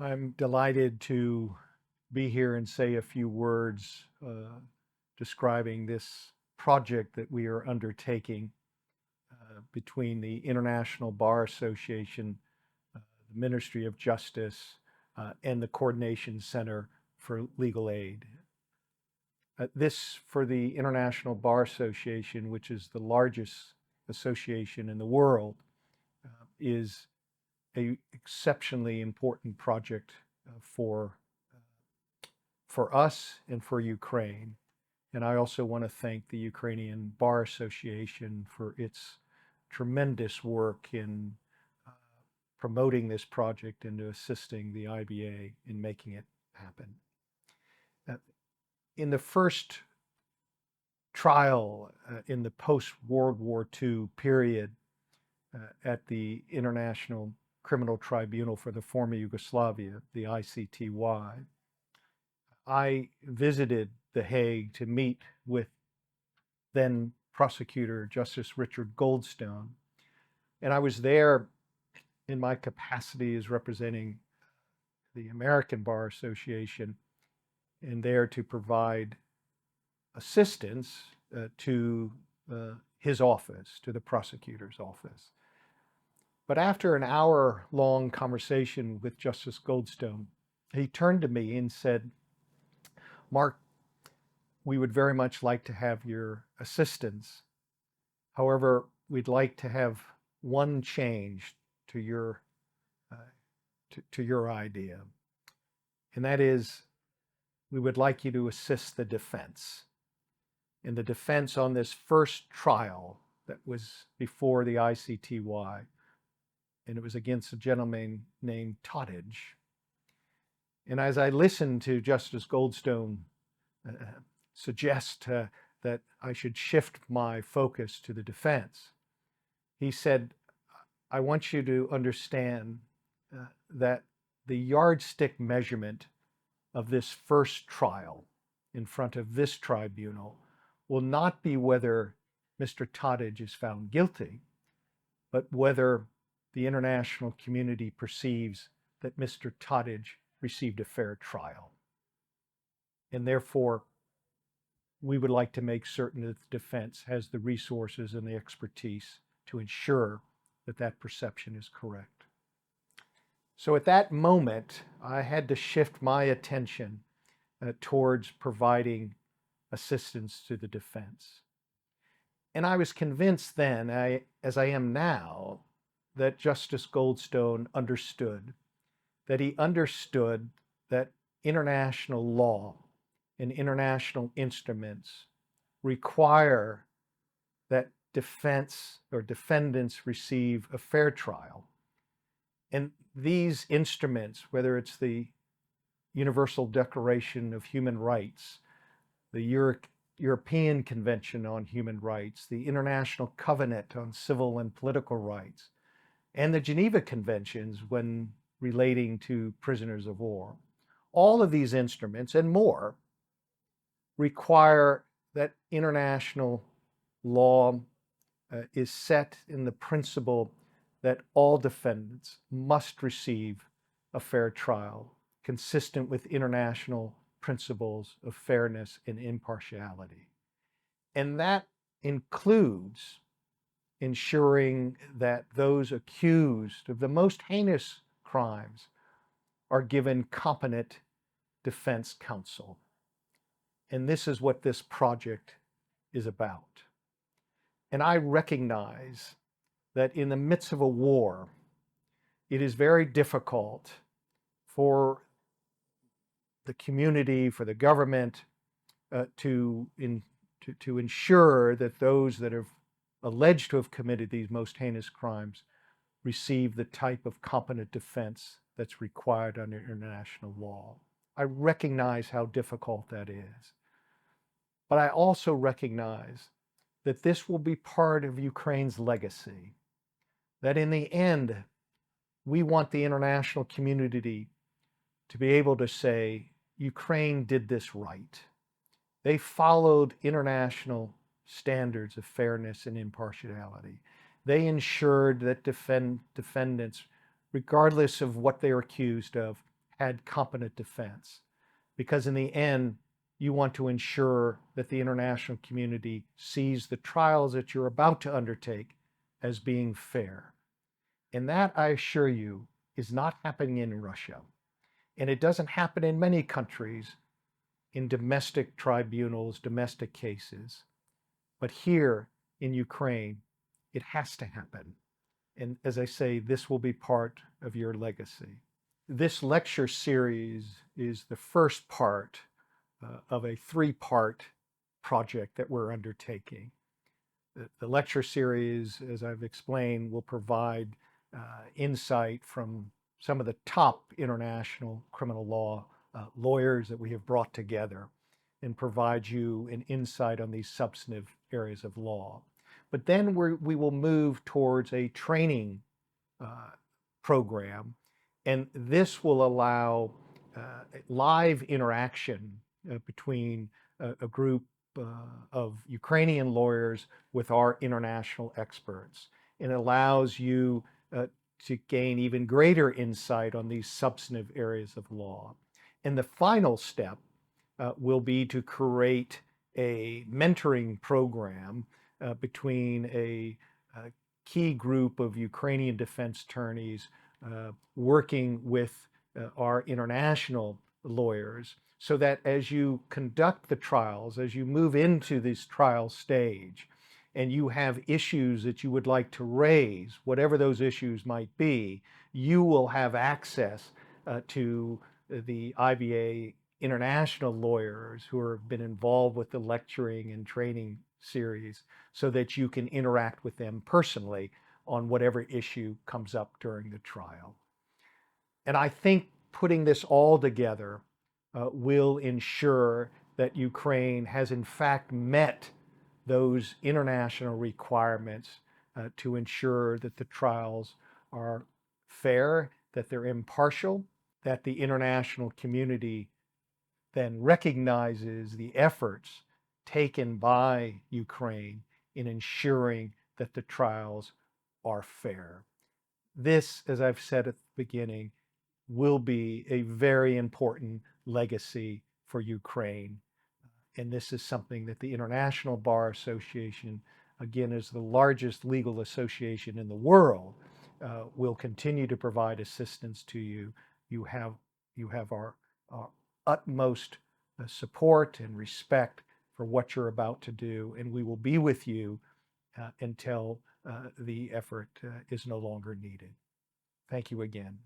I'm delighted to be here and say a few words uh, describing this project that we are undertaking uh, between the International Bar Association, uh, the Ministry of Justice, uh, and the Coordination Center for Legal Aid. Uh, this, for the International Bar Association, which is the largest association in the world, uh, is a exceptionally important project uh, for uh, for us and for Ukraine. And I also want to thank the Ukrainian Bar Association for its tremendous work in uh, promoting this project and assisting the IBA in making it happen. In the first trial uh, in the post World War II period at the International Criminal Tribunal for the former Yugoslavia, the ICTY. I visited The Hague to meet with then prosecutor Justice Richard Goldstone. And I was there in my capacity as representing the American Bar Association and there to provide assistance uh, to uh, his office, to the prosecutor's office. But after an hour long conversation with Justice Goldstone, he turned to me and said, Mark, we would very much like to have your assistance. However, we'd like to have one change to your uh, to, to your idea, and that is we would like you to assist the defense. In the defense on this first trial that was before the ICTY, and it was against a gentleman named Tottage. And as I listened to Justice Goldstone uh, suggest uh, that I should shift my focus to the defense, he said, I want you to understand uh, that the yardstick measurement of this first trial in front of this tribunal will not be whether Mr. Tottage is found guilty, but whether the international community perceives that Mr. Tottage received a fair trial. And therefore, we would like to make certain that the defense has the resources and the expertise to ensure that that perception is correct. So at that moment, I had to shift my attention uh, towards providing assistance to the defense. And I was convinced then, I, as I am now, that Justice Goldstone understood, that he understood that international law and international instruments require that defense or defendants receive a fair trial. And these instruments, whether it's the Universal Declaration of Human Rights, the Euro- European Convention on Human Rights, the International Covenant on Civil and Political Rights, and the Geneva Conventions when relating to prisoners of war. All of these instruments and more require that international law uh, is set in the principle that all defendants must receive a fair trial consistent with international principles of fairness and impartiality. And that includes ensuring that those accused of the most heinous crimes are given competent defense counsel. And this is what this project is about. And I recognize that in the midst of a war, it is very difficult for the community, for the government, uh, to, in, to, to ensure that those that have alleged to have committed these most heinous crimes receive the type of competent defense that's required under international law. I recognize how difficult that is. But I also recognize that this will be part of Ukraine's legacy. That in the end, we want the international community to be able to say, Ukraine did this right. They followed international standards of fairness and impartiality. They ensured that defend, defendants, regardless of what they were accused of, had competent defense. Because in the end, you want to ensure that the international community sees the trials that you're about to undertake as being fair. And that, I assure you, is not happening in Russia. And it doesn't happen in many countries in domestic tribunals, domestic cases. But here in Ukraine, it has to happen. And as I say, this will be part of your legacy. This lecture series is the first part uh, of a three part project that we're undertaking. The, the, lecture series, as I've explained, will provide uh, insight from some of the top international criminal law uh, lawyers that we have brought together and provide you an insight on these substantive areas of law. But then we will move towards a training uh, program, and this will allow uh, live interaction uh, between a, a group uh, of Ukrainian lawyers with our international experts. It allows you uh, to gain even greater insight on these substantive areas of law. And the final step uh, will be to create a mentoring program uh, between a, a, key group of Ukrainian defense attorneys uh, working with uh, our international lawyers so that as you conduct the trials, as you move into this trial stage, and you have issues that you would like to raise, whatever those issues might be, you will have access uh, to the IVA international lawyers who have been involved with the lecturing and training series so that you can interact with them personally on whatever issue comes up during the trial. And I think putting this all together uh, will ensure that Ukraine has in fact met those international requirements uh, to ensure that the trials are fair, that they're impartial, that the international community then recognizes the efforts taken by Ukraine in ensuring that the trials are fair. This, as I've said at the beginning, will be a very important legacy for Ukraine. And this is something that the International Bar Association, again, is the largest legal association in the world, uh, will continue to provide assistance to you. You have, you have our, our utmost uh, support and respect for what you're about to do, and we will be with you uh, until uh, the effort is no longer needed. Thank you again.